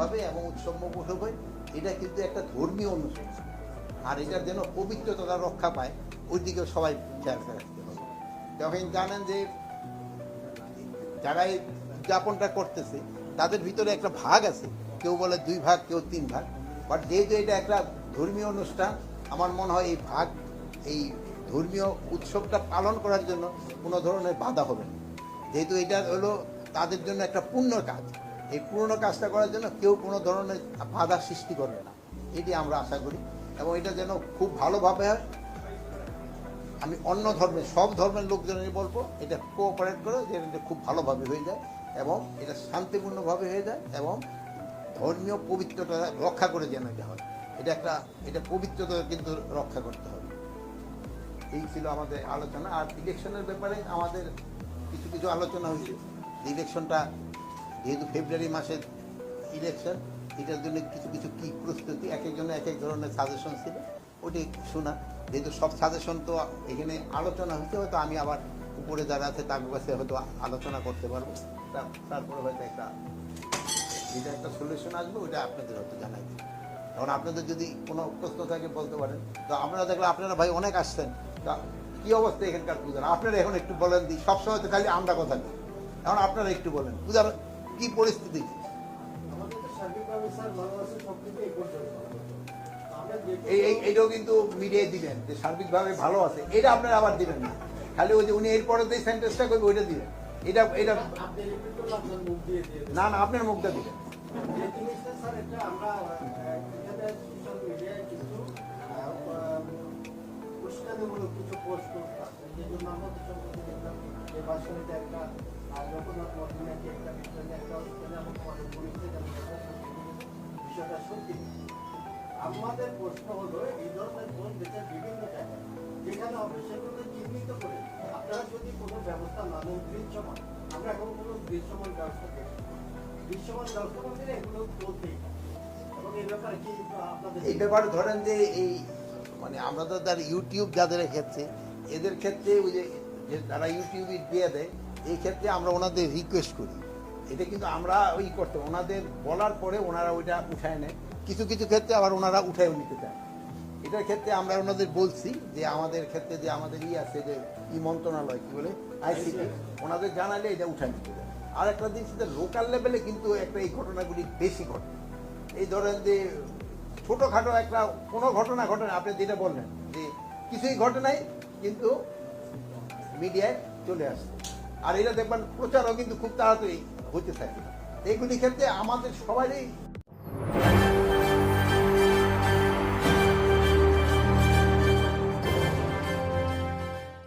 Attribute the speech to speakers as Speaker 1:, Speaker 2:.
Speaker 1: হবে এবং উৎসবমুখর হবে এটা কিন্তু একটা ধর্মীয় অনুষ্ঠান আর এটার যেন পবিত্রতা রক্ষা পায় ওই দিকে সবাই খেয়াল রাখতে হবে। যখন জানেন যে যারা এই উদযাপনটা করতেছে, তাদের ভিতরে একটা ভাগ আছে, কেউ বলে দুই ভাগ, কেউ তিন ভাগ। বাট যেহেতু এটা একটা ধর্মীয় অনুষ্ঠান, আমার মনে হয় এই ভাগ, এই ধর্মীয় উৎসবটা পালন করার জন্য কোনো ধরনের বাধা হবে না। যেহেতু এটা হলো তাদের জন্য একটা পূর্ণ কাজ। এই পূর্ণ কাজটা করার জন্য কেউ কোনো ধরনের বাধা সৃষ্টি করবে না। এটি আমরা আশা করি। এবং এটা যেন খুব ভালোভাবে হয়। আমি অন্য ধর্মের, সব ধর্মের লোকজনের বলব, এটা কোঅপারেট করে যে এটা খুব ভালোভাবে হয়ে যায় এবং এটা শান্তিপূর্ণভাবে হয়ে যায় এবং ধর্মীয় পবিত্রতা রক্ষা করে যেন এটা হয়। এটা একটা, এটা পবিত্রতা কিন্তু রক্ষা করতে হবে। এই ছিল আমাদের আলোচনা। আর ইলেকশনের ব্যাপারে আমাদের কিছু কিছু আলোচনা হয়েছে। ইলেকশনটা যেহেতু ফেব্রুয়ারি মাসের ইলেকশন এটার জন্য কিছু কিছু কী প্রস্তুতি? এক একজনের এক এক ধরনের সাজেশন ছিল। ওটি শোনা। যেহেতু সব সাজেশন তো এখানে আলোচনা হচ্ছে, হয়তো আমি আবার উপরে যারা আছে তার কাছে হয়তো আলোচনা করতে পারব। তারপরে হয়তো একটা যেটা একটা সলিউশন আসবে, ওটা আপনাদের হয়তো জানাই দেবো। কারণ আপনাদের যদি কোনো প্রশ্ন থাকে বলতে পারেন। তো আপনারা দেখলে আপনারা ভাই অনেক আসছেন। তা কী অবস্থা এখানকার পূজার? আপনারা এখন একটু বলেন দিই সবসময় তো খালি আমরা কথা বলি এখন আপনারা একটু বলেন। পূজার কি পরিস্থিতি? এইটাও কিন্তু মিডিয়ায় দিবেন যে সার্বিকভাবে ভালো আছে। এটা আপনারা আবার দিবেন না। খালি ওই যে উনি এরপরে যে সেন্টেন্সটা করবে, ওইটা দিবেন এটা এটা। না না, আপনার মুখটা দিবেন
Speaker 2: যে সত্যি। আমাদের প্রশ্ন হলো, এই ধরনের দেশের বিভিন্ন জায়গায়, যেখানে চিহ্নিত করে আপনারা যদি কোনো ব্যবস্থা না নেন, দৃশ্যমান, আমরা এখন কোনো দৃশ্যমান ব্যবস্থা দেখি দৃশ্যমান ব্যবস্থা এগুলো চলতেই ব্যাপারে
Speaker 1: এই ব্যাপারে ধরেন যে এই মানে আমরা তো তার ইউটিউব যাদের ক্ষেত্রে, এদের ক্ষেত্রে ওই যে যে তারা ইউটিউবে দিয়ে দেয়, এই ক্ষেত্রে আমরা ওনাদের রিকোয়েস্ট করি। এটা কিন্তু আমরা ওই করতে ওনাদের বলার পরে ওনারা ওইটা উঠায় নেয়। কিছু কিছু ক্ষেত্রে আবার ওনারা উঠায়ও নিতে চায়। এটার ক্ষেত্রে আমরা ওনাদের বলছি যে আমাদের ক্ষেত্রে যে আমাদের ই আছে যে ই মন্ত্রণালয় কি বলে? আইসিটি। ওনাদের জানালে এটা উঠায় নিতে চায়। আর একটা জিনিস লোকাল লেভেলে কিন্তু একটা এই ঘটনাগুলি বেশি ঘটে। এই ধরেন যে ছোটখাটো একটা কোনো ঘটনা ঘটে না আপনি যেটা বললেন যে কিছুই ঘটে নাই কিন্তু মিডিয়ায় চলে আসছে। আর এটা দেখবেন প্রচারও কিন্তু খুব তাড়াতাড়ি হতে থাকে। এইগুলি ক্ষেত্রে আমাদের সবারই